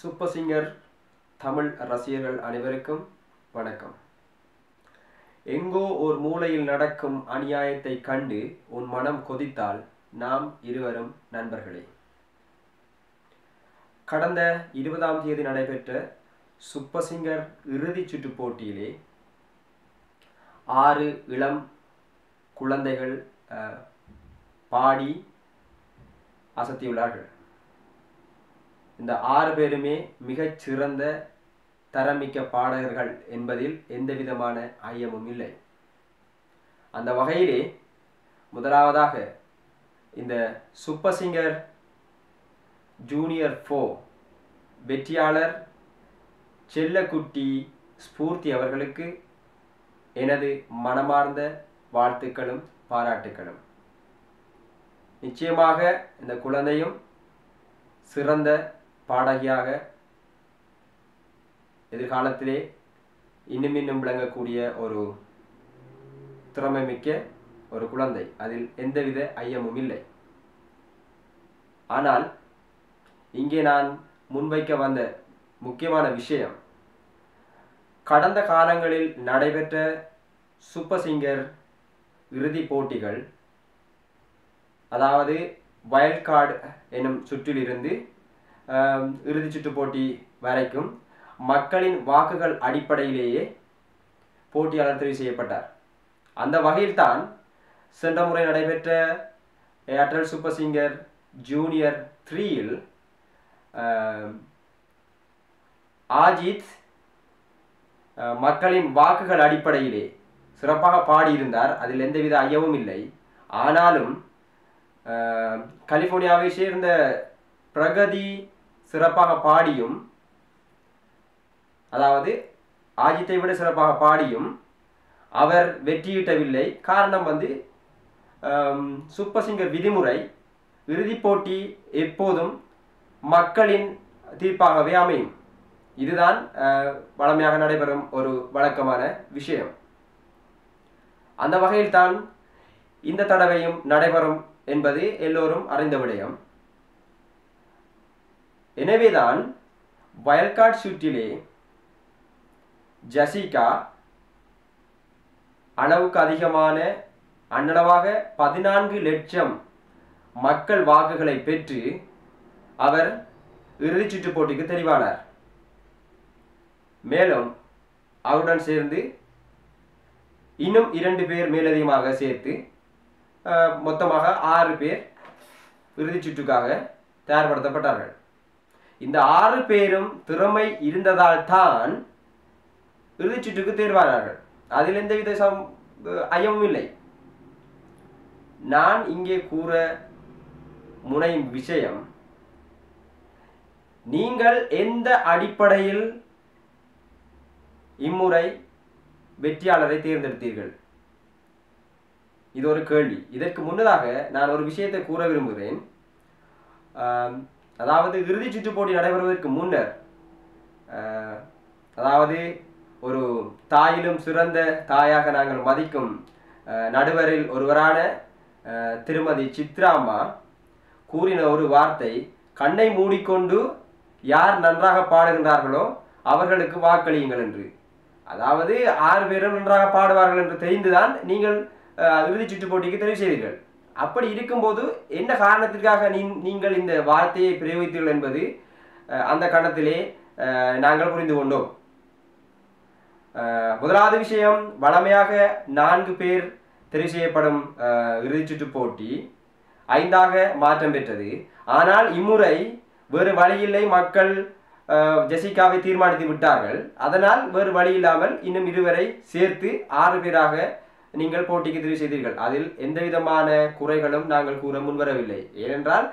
Super singer Tamil ரசிகர்கள் அனைவருக்கும் வணக்கம். எங்கோ ஒரு மூலையில் நடக்கும் அநியாயத்தை கண்டு உன் மனம் கொதித்தால் நாம் இருவரும் நண்பர்களே. கடந்த இருபதாம் தேதி நடைபெற்ற சூப்பர் சிங்கர் இறுதிச் சுற்று போட்டியிலே ஆறு இளம் குழந்தைகள் அஹ், பாடி அசத்தியுள்ளார்கள். இந்த ஆறு பேருமே மிகச் சிறந்த தரமிக்க பாடகர்கள் என்பதில் எந்த விதமான ஐயமும் இல்லை. அந்த வகையிலே முதலாவதாக இந்த சூப்பர் சிங்கர் ஜூனியர் ஃபோ வெற்றியாளர் செல்லக்குட்டி ஸ்பூர்த்தி அவர்களுக்கு எனது மனமார்ந்த வாழ்த்துக்களும் பாராட்டுக்களும். நிச்சயமாக இந்த குழந்தையும் சிறந்த பாடகியாக எதிர்காலத்திலே இன்னும் இன்னும் விளங்கக்கூடிய ஒரு திறமை மிக்க ஒரு குழந்தை. அதில் எந்தவித ஐயமும் இல்லை. ஆனால் இங்கே நான் முன்வைக்க வந்த முக்கியமான விஷயம் கடந்த காலங்களில் நடைபெற்ற சூப்பர் சிங்கர் இறுதிப் போட்டிகள் அதாவது வயல்கார்டு எனும் சுற்றிலிருந்து ஆம், போட்டி வரைக்கும் மக்களின் வாக்குகள் அடிப்படையிலேயே போட்டியாளர் தெரிவு செய்யப்பட்டார். அந்த வகையில்தான் சென்ற முறை நடைபெற்ற ஏர்டெல் சூப்பர் சிங்கர் ஜூனியர் த்ரீயில் ஆஜித் மக்களின் வாக்குகள் அடிப்படையிலே சிறப்பாக பாடியிருந்தார். அதில் எந்தவித ஐயமும் இல்லை. ஆனாலும் கலிஃபோர்னியாவை கலிபோர்னியாவை சேர்ந்த பிரகதி சிறப்பாக பாடியும் அதாவது ஆஜித்தை விட சிறப்பாக பாடியும் அவர் வெற்றியிட்டவில்லை. காரணம் வந்து சூப்பர் சிங்கர் விதிமுறை இறுதிப் போட்டி எப்போதும் மக்களின் தீர்ப்பாகவே அமையும். இதுதான் வழமையாக நடைபெறும் ஒரு வழக்கமான விஷயம். அந்த வகையில்தான் இந்த தடவையும் நடைபெறும் என்பது எல்லோரும் அறிந்த விடயம். எனவேதான் வயல்காட் சுற்றிலே ஜசிகா அளவுக்கு அதிகமான அன்னளவாக பதினான்கு லட்சம் மக்கள் வாக்குகளை பெற்று அவர் இறுதிச் சுற்று போட்டிக்கு தெரிவானார். மேலும் அவருடன் சேர்ந்து இன்னும் இரண்டு பேர் மேலதிகமாக சேர்த்து மொத்தமாக ஆறு பேர் இறுதிச் சுற்றுக்காக தயார்படுத்தப்பட்டார்கள். இந்த ஆறு பேரும் திறமை இருந்ததால் தான் இறுதிச்சுற்றுக்கு தேர்வானார்கள். அதில் எந்தவித சம் ஐயமும் இல்லை. நான் இங்கே கூற முனையும் விஷயம் நீங்கள் எந்த அடிப்படையில் இம்முறை வெற்றியாளரை தேர்ந்தெடுத்தீர்கள்? இது ஒரு கேள்வி. இதற்கு முன்னதாக நான் ஒரு விஷயத்தை கூற விரும்புகிறேன். அதாவது இறுதி சுற்று போட்டி நடைபெறுவதற்கு முன்னர் அதாவது ஒரு தாயிலும் சிறந்த தாயாக நாங்கள் மதிக்கும் நடுவரில் ஒருவரான திருமதி சித்ராம்மா கூறின ஒரு வார்த்தை கண்ணை மூடிக்கொண்டு யார் நன்றாக பாடுகின்றார்களோ அவர்களுக்கு வாக்களியுங்கள் என்று. அதாவது ஆறு பேரும் நன்றாக பாடுவார்கள் என்று தெரிந்துதான் நீங்கள் அஹ், இறுதிச் சுற்று போட்டிக்கு தெரிவு செய்தீர்கள். அப்படி இருக்கும்போது என்ன காரணத்திற்காக நீ- நீங்கள் இந்த வார்த்தையை பிரயோகித்தீர்கள் என்பது அந்த கணத்திலே நாங்கள் புரிந்து கொண்டோம். முதலாவது விஷயம் வழமையாக நான்கு பேர் தெரிவு செய்யப்படும் இறுதிச்சுற்று போட்டி ஐந்தாக மாற்றம் பெற்றது. ஆனால் இம்முறை வேறு வழியில்லை மக்கள் ஜெசிகாவை தீர்மானித்து விட்டார்கள். அதனால் வேறு வழி இல்லாமல் இன்னும் இருவரை சேர்த்து ஆறு பேராக நீங்கள் போட்டிக்கு தெரிவு செய்தீர்கள். அதில் எந்த விதமான குறைகளும் நாங்கள் கூற முன்வரவில்லை. ஏனென்றால்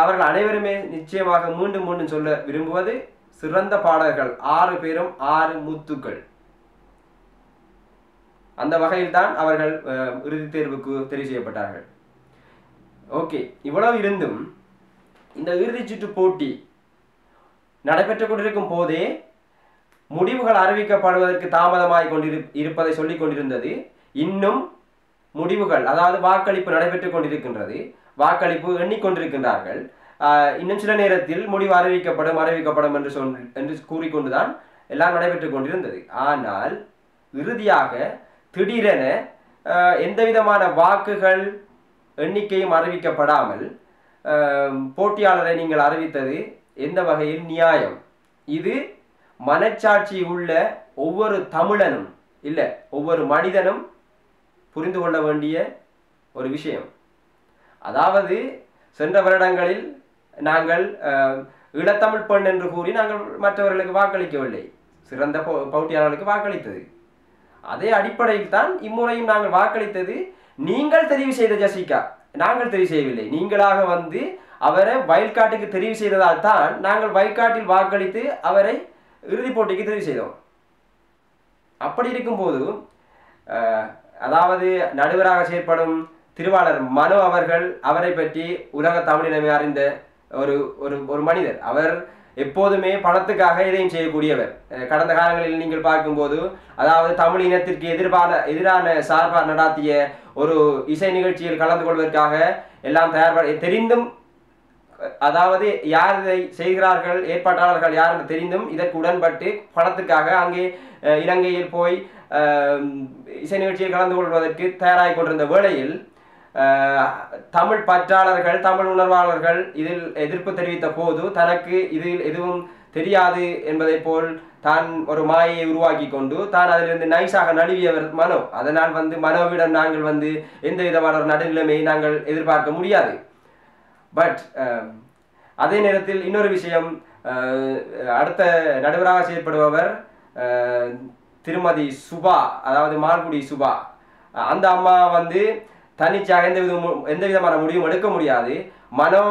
அவர்கள் அனைவருமே நிச்சயமாக மீண்டும் மீண்டும் சொல்ல விரும்புவது சிறந்த பாடகர்கள். ஆறு பேரும் ஆறு முத்துக்கள். அந்த வகையில் தான் அவர்கள் அஹ், இறுதித் தேர்வுக்கு தெரிவு செய்யப்பட்டார்கள். ஓகே இவ்வளவு இருந்தும் இந்த இறுதிச் சுற்று போட்டி நடைபெற்றுக் கொண்டிருக்கும் போதே முடிவுகள் அறிவிக்கப்படுவதற்கு தாமதமாய் கொண்டிரு இருப்பதை சொல்லிக் கொண்டிருந்தது. இன்னும் முடிவுகள் அதாவது வாக்களிப்பு நடைபெற்றுக் கொண்டிருக்கின்றது வாக்களிப்பு எண்ணிக்கொண்டிருக்கின்றார்கள். இன்னும் சில நேரத்தில் முடிவு அறிவிக்கப்படும் அறிவிக்கப்படும் என்று சொல் என்று கூறிக்கொண்டுதான் எல்லாம் நடைபெற்றுக் கொண்டிருந்தது. ஆனால் இறுதியாக திடீரென எந்த விதமான வாக்குகள் எண்ணிக்கையும் அறிவிக்கப்படாமல் போட்டியாளரை நீங்கள் அறிவித்தது எந்த வகையில்? நியாயம். இது மனச்சாட்சி உள்ள ஒவ்வொரு தமிழனும் இல்லை ஒவ்வொரு மனிதனும் புரிந்து கொள்ள வேண்டிய ஒரு விஷயம். அதாவது சென்ற வருடங்களில் நாங்கள் இளத்தமிழ் பெண் என்று கூறி நாங்கள் மற்றவர்களுக்கு வாக்களிக்கவில்லை. சிறந்த போ- போட்டியாளர்களுக்கு வாக்களித்தது. அதே அடிப்படையில் தான் இம்முறையும் நாங்கள் வாக்களித்தது. நீங்கள் தெரிவு செய்த ஜசிகா நாங்கள் தெரிவு செய்யவில்லை. நீங்களாக வந்து அவரை வயல்காட்டுக்கு தெரிவு செய்ததால் தான் நாங்கள் வயல்காட்டில் வாக்களித்து அவரை இறுதிப் போட்டிக்கு தெரிவு செய்தோம். அப்படி இருக்கும்போது அதாவது நடுவராக செயற்படும் திருவாளர் மனு அவர்கள் அவரை பற்றி உலக தமிழினமே அறிந்த ஒரு ஒரு ஒரு மனிதர். அவர் எப்போதுமே பணத்துக்காக எதையும் செய்யக்கூடியவர். கடந்த காலங்களில் நீங்கள் பார்க்கும்போது அதாவது தமிழ் இனத்திற்கு எதிர்பான எதிரான சார்பாக நடாத்திய ஒரு இசை நிகழ்ச்சியில் கலந்து கொள்வதற்காக எல்லாம் தயார் தெரிந்தும் அதாவது யார் இதை செய்கிறார்கள் ஏற்பாட்டாளர்கள் யார் என்று தெரிந்தும் இதற்கு உடன்பட்டு பணத்துக்காக அங்கே இலங்கையில் போய் இசை நிகழ்ச்சியில் கலந்து கொள்வதற்கு தயாராகி கொண்டிருந்த வேளையில் தமிழ் பற்றாளர்கள் தமிழ் உணர்வாளர்கள் இதில் எதிர்ப்பு தெரிவித்த போது தனக்கு இதில் எதுவும் தெரியாது என்பதை போல் தான் ஒரு மாயையை உருவாக்கி கொண்டு தான் அதிலிருந்து நைஸாக நழுவியவர் மனோ. அதனால் வந்து மனோவிடம் நாங்கள் வந்து எந்த விதமான ஒரு நடுநிலைமையை நாங்கள் எதிர்பார்க்க முடியாது. பட் அதே நேரத்தில் இன்னொரு விஷயம் அடுத்த நடுவராக செயல்படுபவர் திருமதி சுபா அதாவது மால்குடி சுபா. அந்த அம்மா வந்து தனிச்சாக எந்த வித எந்த விதமான முடிவும் எடுக்க முடியாது. மனோ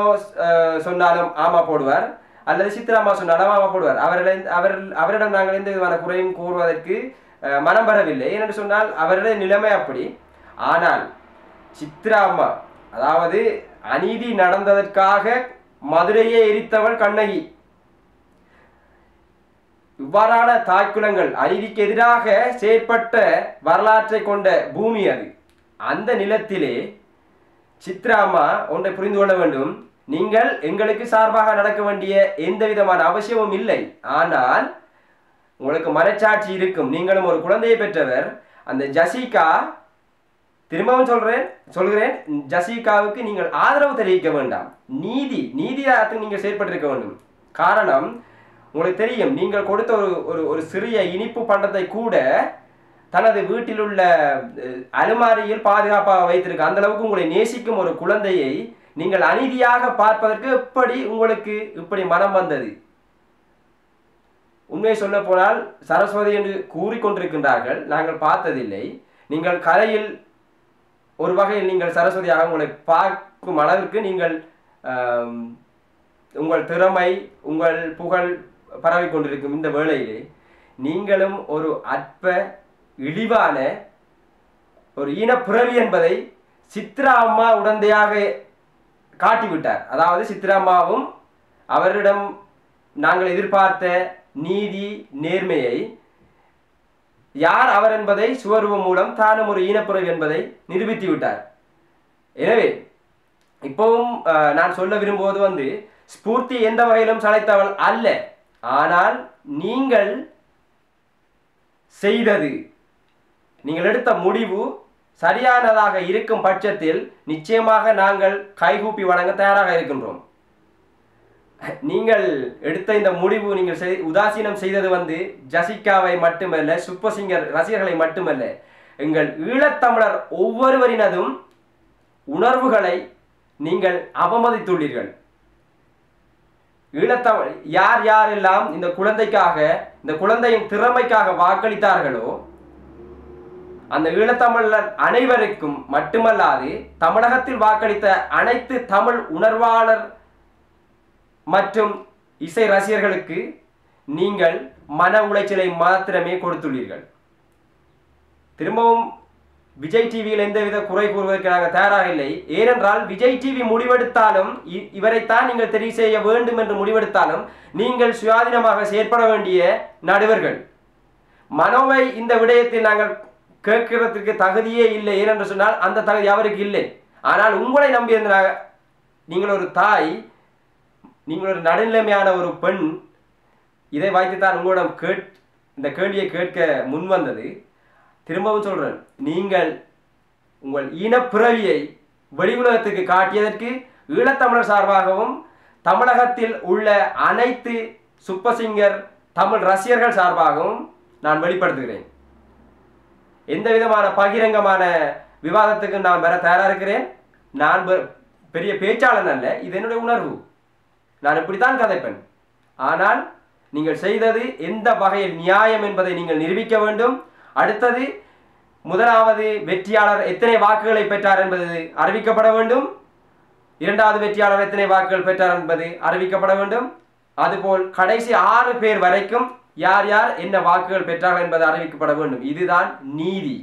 சொன்னாலும் ஆமா போடுவார். அல்லது சித்ராமா சொன்னாலும் ஆமா போடுவார். அவரிடம் அவர் அவரிடம் நாங்கள் எந்த விதமான குறையும் கூறுவதற்கு மனம் வரவில்லை ஏனென்று சொன்னால் அவருடைய நிலைமை அப்படி. ஆனால் சித்ரா அம்மா அதாவது அநீதி நடந்ததற்காக மதுரையை எரித்தவள் கண்ணகி. இவ்வாறான தாய்க்குலங்கள் அநீதிக்கு எதிராக செயற்பட்ட வரலாற்றை கொண்ட பூமி அது. அந்த நிலத்திலே சித்ராமா ஒன்றை புரிந்து கொள்ள வேண்டும். நீங்கள் எங்களுக்கு சார்பாக நடக்க வேண்டிய எந்த விதமான அவசியமும் இல்லை. ஆனால் உங்களுக்கு மனச்சாட்சி இருக்கும். நீங்களும் ஒரு குழந்தையை பெற்றவர். அந்த ஜசிகா திரும்பவும் சொல்றேன் சொல்கிறேன். ஜசிகாவுக்கு நீங்கள் ஆதரவு தெரிவிக்க வேண்டாம். நீதி நீதியாகத்துக்கு நீங்கள் செயற்பட்டிருக்க வேண்டும். காரணம் உங்களுக்கு தெரியும் நீங்கள் கொடுத்த ஒரு ஒரு ஒரு சிறிய இனிப்பு பண்டத்தை கூட தனது வீட்டில் உள்ள அலுமாரியில் பாதுகாப்பாக வைத்திருக்க அந்த அளவுக்கு உங்களை நேசிக்கும் ஒரு குழந்தையை நீங்கள் அநீதியாக பார்ப்பதற்கு எப்படி உங்களுக்கு இப்படி மனம் வந்தது? உண்மையை சொல்ல போனால் சரஸ்வதி என்று கூறிக்கொண்டிருக்கின்றார்கள் நாங்கள் பார்த்ததில்லை. நீங்கள் கலையில் ஒரு வகையில் நீங்கள் சரஸ்வதியாக உங்களை பார்க்கும் அளவிற்கு நீங்கள் உங்கள் திறமை உங்கள் புகழ் பரவி கொண்டிருக்கும் இந்த வேளையிலே நீங்களும் ஒரு அற்ப இழிவான ஒரு ஈனப்பிறவி என்பதை சித்ரா அம்மா உடந்தையாக காட்டிவிட்டார். அதாவது சித்ரா அம்மாவும் அவரிடம் நாங்கள் எதிர்பார்த்த நீதி நேர்மையை யார் அவர் என்பதை சுவருவம் மூலம் தானும் ஒரு ஈனப்புறவு என்பதை நிரூபித்து விட்டார் எனவே இப்பவும் அஹ், நான் சொல்ல விரும்புவது வந்து ஸ்பூர்த்தி எந்த வகையிலும் சளைத்தவள் அல்ல. ஆனால் நீங்கள் செய்தது. நீங்கள் எடுத்த முடிவு சரியானதாக இருக்கும் பட்சத்தில் நிச்சயமாக நாங்கள் கைகூப்பி வழங்க தயாராக இருக்கின்றோம். நீங்கள் எடுத்த இந்த முடிவு நீங்கள் செய் உதாசீனம் செய்தது வந்து ஜசிகாவை மட்டுமல்ல சூப்பர் சிங்கர் ரசிகர்களை மட்டுமல்ல எங்கள் ஈழத்தமிழர் ஒவ்வொருவரினதும் உணர்வுகளை நீங்கள் அவமதித்துள்ளீர்கள். ஈழத்தமிழ் யார் யாரெல்லாம் இந்த குழந்தைக்காக இந்த குழந்தையின் திறமைக்காக வாக்களித்தார்களோ அந்த ஈழத்தமிழர் அனைவருக்கும் மட்டுமல்லாது தமிழகத்தில் வாக்களித்த அனைத்து தமிழ் உணர்வாளர் மற்றும் இசை ரசிகர்களுக்கு நீங்கள் மன உளைச்சலை மாத்திரமே கொடுத்துள்ளீர்கள். திரும்பவும் விஜய் டிவியில் எந்தவித குறை கூறுவதற்கு நாங்கள் தயாராக இல்லை. ஏனென்றால் விஜய் டிவி முடிவெடுத்தாலும் இ- இவரைத்தான் நீங்கள் தெரிவு செய்ய வேண்டும் என்று முடிவெடுத்தாலும் நீங்கள் சுயாதீனமாக செயற்பட வேண்டிய நடுவர்கள். மனோவை இந்த விடயத்தில் நாங்கள் கேட்கிறதுக்கு தகுதியே இல்லை ஏனென்று சொன்னால் அந்த தகுதி அவருக்கு இல்லை. ஆனால் உங்களை நம்பியிருந்த நீங்கள் ஒரு தாய் நீங்கள் ஒரு நடுநிலைமையான ஒரு பெண் இதை வைத்துத்தான் உங்களிடம் கேட் இந்த கேள்வியை கேட்க முன் வந்தது திரும்பவும் சொல்றேன். நீங்கள் உங்கள் இனப்பிறவியை வெளி உலகத்துக்கு காட்டியதற்கு ஈழத்தமிழர் சார்பாகவும் தமிழகத்தில் உள்ள அனைத்து சூப்பர் சிங்கர் தமிழ் ரசிகர்கள் சார்பாகவும் நான் வெளிப்படுத்துகிறேன். எந்த விதமான பகிரங்கமான விவாதத்துக்கு நான் வர தயாராக இருக்கிறேன்? நான் பெ- பெரிய பேச்சாளன் அல்ல இது என்னுடைய உணர்வு. நான் இப்படித்தான் கதைப்பேன். ஆனால் நீங்கள் செய்தது எந்த வகையில் நியாயம் என்பதை நீங்கள் நிரூபிக்க வேண்டும். அடுத்தது முதலாவது வெற்றியாளர் எத்தனை வாக்குகளை பெற்றார் என்பது அறிவிக்கப்பட வேண்டும். இரண்டாவது வெற்றியாளர் எத்தனை வாக்குகள் பெற்றார் என்பது அறிவிக்கப்பட வேண்டும். அதுபோல் கடைசி ஆறு பேர் வரைக்கும் யார் யார் என்ன வாக்குகள் பெற்றார்கள் என்பது அறிவிக்கப்பட வேண்டும். இதுதான் நீதி.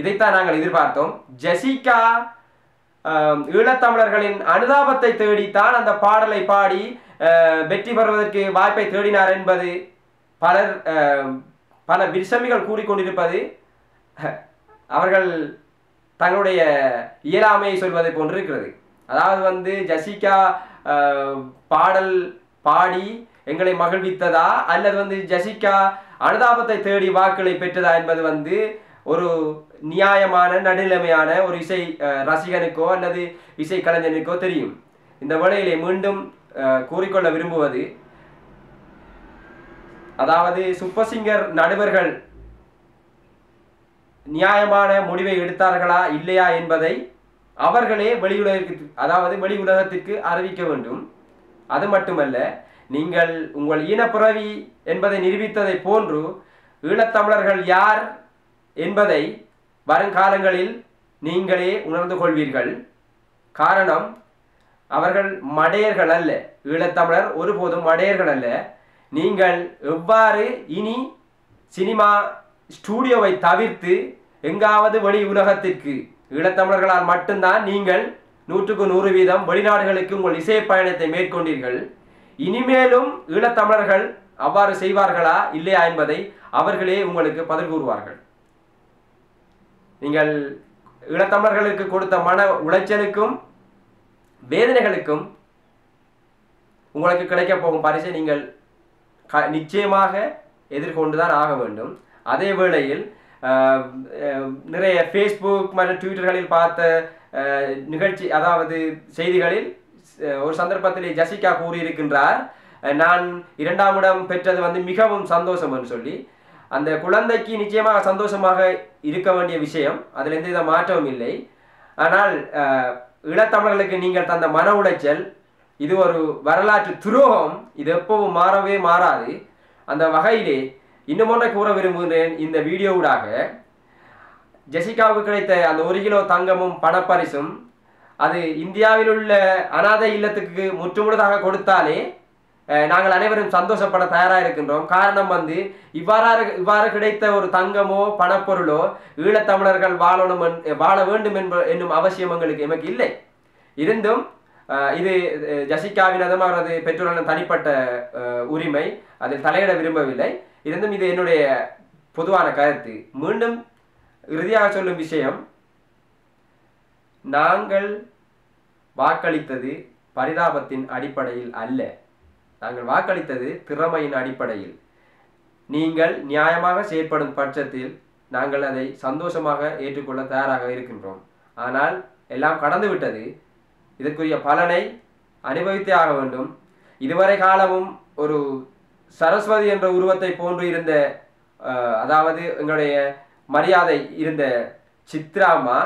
இதைத்தான் நாங்கள் எதிர்பார்த்தோம். ஜெசிகா ஈழத்தமிழர்களின் அனுதாபத்தை தேடித்தான் அந்த பாடலை பாடி வெற்றி பெறுவதற்கு வாய்ப்பை தேடினார் என்பது பலர் பல விசமிகள் கூறிக்கொண்டிருப்பது அவர்கள் தங்களுடைய இயலாமையை சொல்வதை போன்று இருக்கிறது. அதாவது வந்து ஜசிகா பாடல் பாடி எங்களை மகிழ்வித்ததா? அல்லது வந்து ஜசிகா அனுதாபத்தை தேடி வாக்குகளை பெற்றதா என்பது வந்து ஒரு நியாயமான நடுநிலைமையான ஒரு இசை ரசிகனுக்கோ அல்லது இசை கலைஞனுக்கோ தெரியும். இந்த வேளையிலே மீண்டும் கூறிக்கொள்ள விரும்புவது அதாவது சூப்பர் சிங்கர் நடுவர்கள் நியாயமான முடிவை எடுத்தார்களா இல்லையா என்பதை அவர்களே வெளி உலகிற்கு அதாவது வெளி உலகத்திற்கு அறிவிக்க வேண்டும். அது மட்டுமல்ல நீங்கள் உங்கள் ஈனப்புறவி என்பதை நிரூபித்ததை போன்று ஈழத்தமிழர்கள் யார் என்பதை வருங்காலங்களில் நீங்களே உணர்ந்து கொள்வீர்கள். காரணம் அவர்கள் மடையர்கள் அல்ல. ஈழத்தமிழர் ஒருபோதும் மடையர்கள் அல்ல. நீங்கள் எவ்வாறு இனி சினிமா ஸ்டூடியோவை தவிர்த்து எங்காவது வெளி உலகத்திற்கு ஈழத்தமிழர்களால் மட்டும்தான் நீங்கள் நூற்றுக்கு நூறு வீதம் வெளிநாடுகளுக்கு உங்கள் இசை பயணத்தை மேற்கொண்டீர்கள். இனிமேலும் ஈழத்தமிழர்கள் அவ்வாறு செய்வார்களா இல்லையா என்பதை அவர்களே உங்களுக்கு பதில் கூறுவார்கள். நீங்கள் ஈழத்தமிழர்களுக்கு கொடுத்த மன உளைச்சலுக்கும் வேதனைகளுக்கும் உங்களுக்கு கிடைக்கப் போகும் பரிசை நீங்கள் நிச்சயமாக எதிர்கொண்டுதான் ஆக வேண்டும். அதே வேளையில் நிறைய ஃபேஸ்புக் மற்றும் ட்விட்டர்களில் பார்த்த நிகழ்ச்சி அதாவது செய்திகளில் ஒரு சந்தர்ப்பத்தில் ஜசிகா கூறியிருக்கின்றார் நான் இரண்டாம் இடம் பெற்றது வந்து மிகவும் சந்தோஷம் என்று சொல்லி. அந்த குழந்தைக்கு நிச்சயமாக சந்தோஷமாக இருக்க வேண்டிய விஷயம் அதில் எந்தவித மாற்றமும் இல்லை. ஆனால் இளத்தமிழர்களுக்கு நீங்கள் தந்த மன உளைச்சல் இது ஒரு வரலாற்று துரோகம். இது எப்பவும் மாறவே மாறாது. அந்த வகையிலே இன்னும் ஒன்றை கூற விரும்புகிறேன் இந்த வீடியோவுடாக. ஜெசிகாவுக்கு கிடைத்த அந்த ஒரு கிலோ தங்கமும் பணப்பரிசும் அது இந்தியாவில் உள்ள அனாதை இல்லத்துக்கு முற்றுமுழுதாக கொடுத்தாலே நாங்கள் அனைவரும் சந்தோஷப்பட தயாராக இருக்கின்றோம். காரணம் வந்து இவ்வாறாக இவ்வாறு கிடைத்த ஒரு தங்கமோ பணப்பொருளோ ஈழத்தமிழர்கள் வாழணும் என்- வாழ வேண்டும் என்ப என்னும் அவசியம் எங்களுக்கு எமக்கு இல்லை. இருந்தும் இது அஹ், ஜசிகாவினதும் அவரது பெற்றோர்களின் தனிப்பட்ட உரிமை. அதில் தலையிட விரும்பவில்லை. இருந்தும் இது என்னுடைய பொதுவான கருத்து. மீண்டும் இறுதியாக சொல்லும் விஷயம் நாங்கள் வாக்களித்தது பரிதாபத்தின் அடிப்படையில் அல்ல. நாங்கள் வாக்களித்தது திறமையின் அடிப்படையில். நீங்கள் நியாயமாக செயற்படும் பட்சத்தில் நாங்கள் அதை சந்தோஷமாக ஏற்றுக்கொள்ள தயாராக இருக்கின்றோம். ஆனால் எல்லாம் கடந்து விட்டது இதற்குரிய பலனை அனுபவித்தே ஆக வேண்டும். இதுவரை காலமும் ஒரு சரஸ்வதி என்ற உருவத்தை போன்று இருந்த அதாவது எங்களுடைய மரியாதை இருந்த சித்ராமா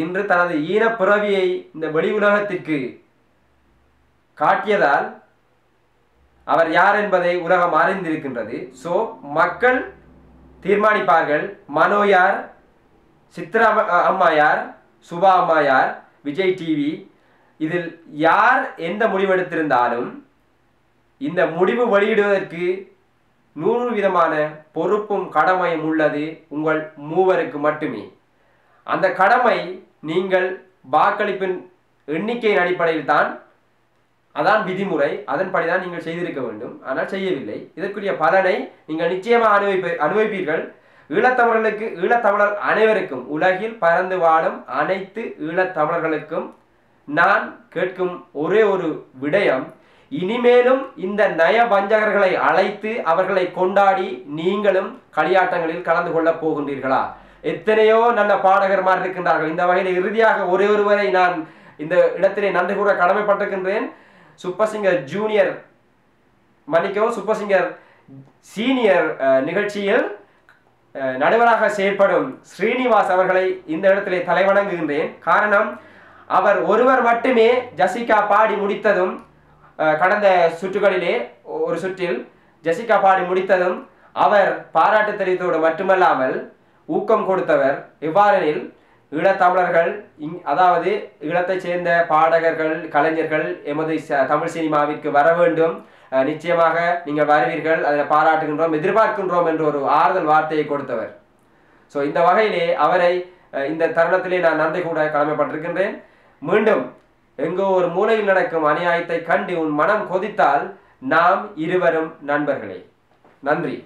இன்று தனது ஈன பிறவியை இந்த வெளி உலகத்திற்கு காட்டியதால் அவர் யார் என்பதை உலகம் அறிந்திருக்கின்றது. ஸோ மக்கள் தீர்மானிப்பார்கள். மனோ யார்? சித்ரா அம்மா யார்? சுபா அம்மா யார்? விஜய் டிவி. இதில் யார் எந்த முடிவெடுத்திருந்தாலும் இந்த முடிவு வெளியிடுவதற்கு நூறு விதமான பொறுப்பும் கடமையும் உள்ளது உங்கள் மூவருக்கு மட்டுமே. அந்த கடமை நீங்கள் வாக்களிப்பின் எண்ணிக்கையின் அடிப்படையில் தான் அதான் விதிமுறை அதன்படி தான் நீங்கள் செய்திருக்க வேண்டும். ஆனால் செய்யவில்லை. இதற்குரிய பலனை நீங்கள் நிச்சயமாக அனுபவிப்ப அனுபவிப்பீர்கள். ஈழத்தமிழர்களுக்கு ஈழத்தமிழர் அனைவருக்கும் உலகில் பறந்து வாழும் அனைத்து ஈழத்தமிழர்களுக்கும் நான் கேட்கும் ஒரே ஒரு விடயம் இனிமேலும் இந்த நய வஞ்சகர்களை அழைத்து அவர்களை கொண்டாடி நீங்களும் களியாட்டங்களில் கலந்து கொள்ளப் போகின்றீர்களா? எத்தனையோ நல்ல பாடகர்மார் இருக்கின்றார்கள். இந்த வகையில் இறுதியாக ஒரே ஒருவரை நான் இந்த இடத்திலே நன்றி கூற கடமைப்பட்டிருக்கின்றேன். சூப்பர் சிங்கர் ஜூனியர் மன்னிக்கவும் சூப்பர் சிங்கர் சீனியர் நிகழ்ச்சியில் நடுவராக செயல்படும் ஸ்ரீனிவாஸ் அவர்களை இந்த இடத்திலே தலைவணங்குகின்றேன். காரணம் அவர் ஒருவர் மட்டுமே ஜசிகா பாடி முடித்ததும் கடந்த சுற்றுகளிலே ஒரு சுற்றில் ஜசிகா பாடி முடித்ததும் அவர் பாராட்டு தெரிவித்தோடு மட்டுமல்லாமல் ஊக்கம் கொடுத்தவர் இவ்வாறெனில் ஈழத்தமிழர்கள் இங் அதாவது ஈழத்தைச் சேர்ந்த பாடகர்கள் கலைஞர்கள் எமது ச- தமிழ் சினிமாவிற்கு வர வேண்டும். நிச்சயமாக நீங்கள் வருவீர்கள் அதில் பாராட்டுகின்றோம் எதிர்பார்க்கின்றோம் என்ற ஒரு ஆறுதல் வார்த்தையை கொடுத்தவர். ஸோ இந்த வகையிலே அவரை இந்த தருணத்திலே நான் நன்றி கூட கடமைப்பட்டிருக்கின்றேன். மீண்டும் எங்கோ ஒரு மூலையில் நடக்கும் அநியாயத்தை கண்டு உன் மனம் கொதித்தால் நாம் இருவரும் நண்பர்களே. நன்றி.